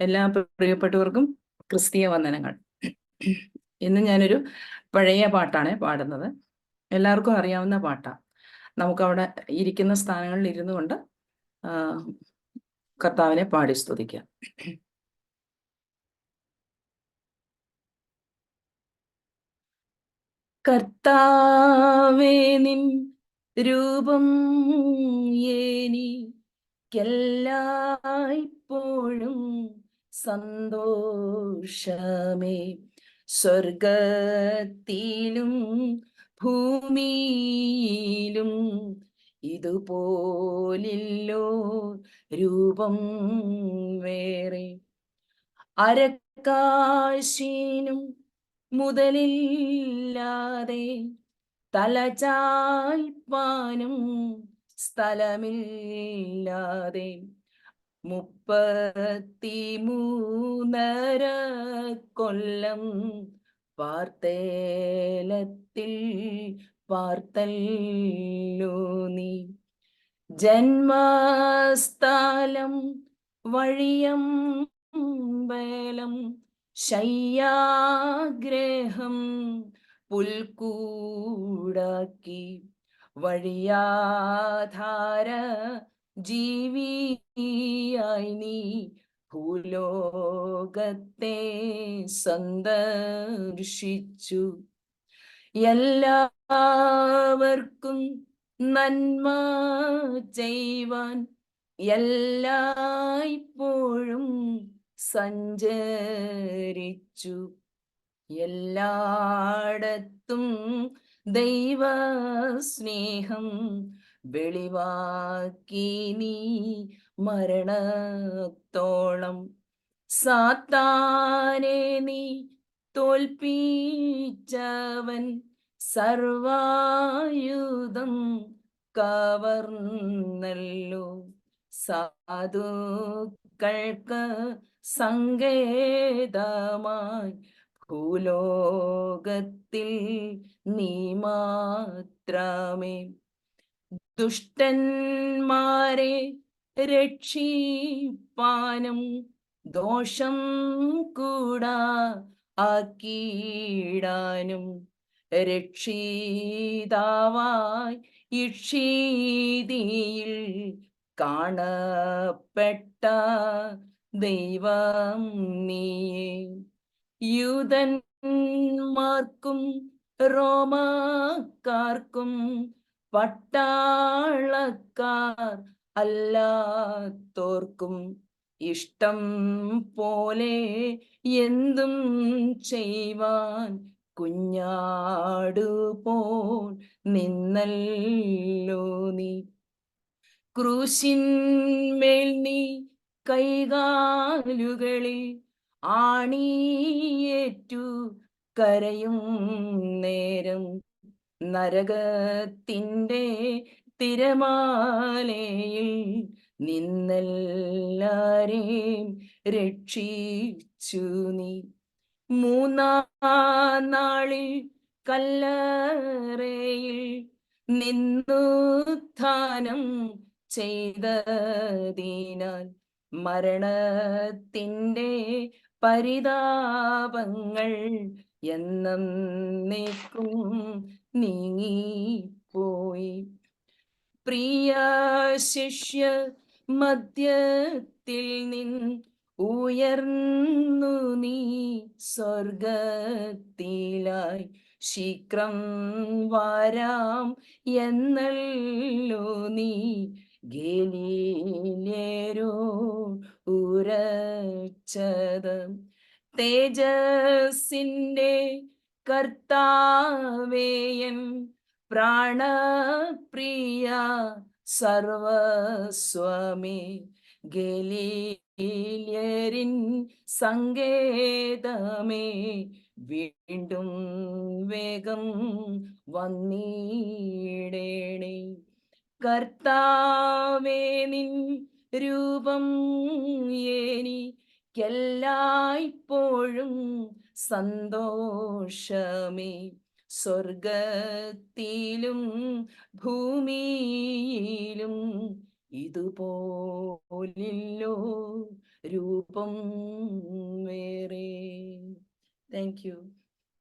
എല്ലാ പ്രിയപ്പെട്ടവർക്കും ക്രിസ്തീയ വന്ദനങ്ങൾ. ഇന്ന് ഞാനൊരു പഴയ പാട്ടാണ് പാടുന്നത്. എല്ലാവർക്കും അറിയാവുന്ന പാട്ടാണ് നമുക്കവിടെ ഇരിക്കുന്ന സ്ഥാനങ്ങളിൽ ഇരുന്നു കൊണ്ട് കർത്താവിനെ പാടി സ്തുതിക്കാം. കർത്താവേ നിൻ രൂപം ഏനിക്കെല്ലായ്പ്പോഴും സന്തോഷമേ. സ്വർഗത്തിലും ഭൂമിയിലും ഇതുപോലില്ലോ രൂപം വേറെ. അരക്കാശീനും മുതലില്ലാതെ തലചായ്പാനും സ്ഥലമില്ലാതെ മുപ്പത്തി മൂന്നര കൊല്ലം വാർത്തേലത്തിൽ പാർത്തല്ലോ നീ. ജന്മസ്ഥലം വഴിയം ബലം ശയ്യാഗ്രഹം പുൽക്കൂടാക്കി. വഴിയാധാര ജീവിയായി നീ ഭൂലോകത്തെ സന്ദർശിച്ചു. എല്ലാവർക്കും നന്മ ചെയ്യുവാൻ എല്ലായ്പ്പോഴും സഞ്ചരിച്ചു. എല്ലായിടത്തും ദൈവ സ്നേഹം വെളിവാക്കി നീ മരണത്തോളം. സാത്താനെ നീ തോൽപ്പിച്ചവൻ സർവായുധം കവർന്നല്ലോ. സാധുക്കൾക്ക് സങ്കേതമായി ഭൂലോകത്തിൽ നീ മാത്രമേ. ദുഷ്ടന്മാരെ രക്ഷിപ്പാനും ദോഷം കൂടാ ആക്കിയിടാനും രക്ഷിതാവായി ഇക്ഷീതിയിൽ കാണപ്പെട്ട ദൈവം നീയേ. യൂതന്മാർക്കും റോമാക്കാർക്കും പട്ടാളക്കാർ അല്ലാത്തോർക്കും ഇഷ്ടം പോലെ എന്തും ചെയ്യുവാൻ കുഞ്ഞാടു പോൽ നിന്നല്ലോ നീ. ക്രൂശിന്മേൽ നീ കൈകാലുകളിൽ ആണിയേറ്റു കരയും നേരം നരകത്തിന്റെ തിരമാലയിൽ നിന്നെല്ലാരെയും രക്ഷിച്ചു നീ. മൂന്നാം നാളിൽ കല്ലറയിൽ നിന്നുത്ഥാനം ചെയ്തതിനാൽ മരണത്തിന്റെ പരിതാപങ്ങൾ എന്നേക്കും നീങ്ങിപ്പോയി. പ്രിയ ശിഷ്യ മധ്യത്തിൽ നിൻ ഉയർന്നു നീ സ്വർഗത്തിലായി ശീക്രം വാരാം എന്നല്ലോ നീ. ഗലീലേരോ ഉരച്ചത് തേജസിന്റെ കർത്താവേയൻ പ്രാണപ്രിയ സർവസ്വമേ ഗലീലിയരിൻ സങ്കേതമേ വീണ്ടും വേഗം വന്നീടേണേ. കർത്താവേ നിൻ രൂപം എനിക്കെല്ലായ്പ്പോഴും സന്തോഷമേ. സ്വർഗത്തിലും ഭൂമിയിലും ഇതുപോലില്ലോ രൂപം വേറെ. Thank you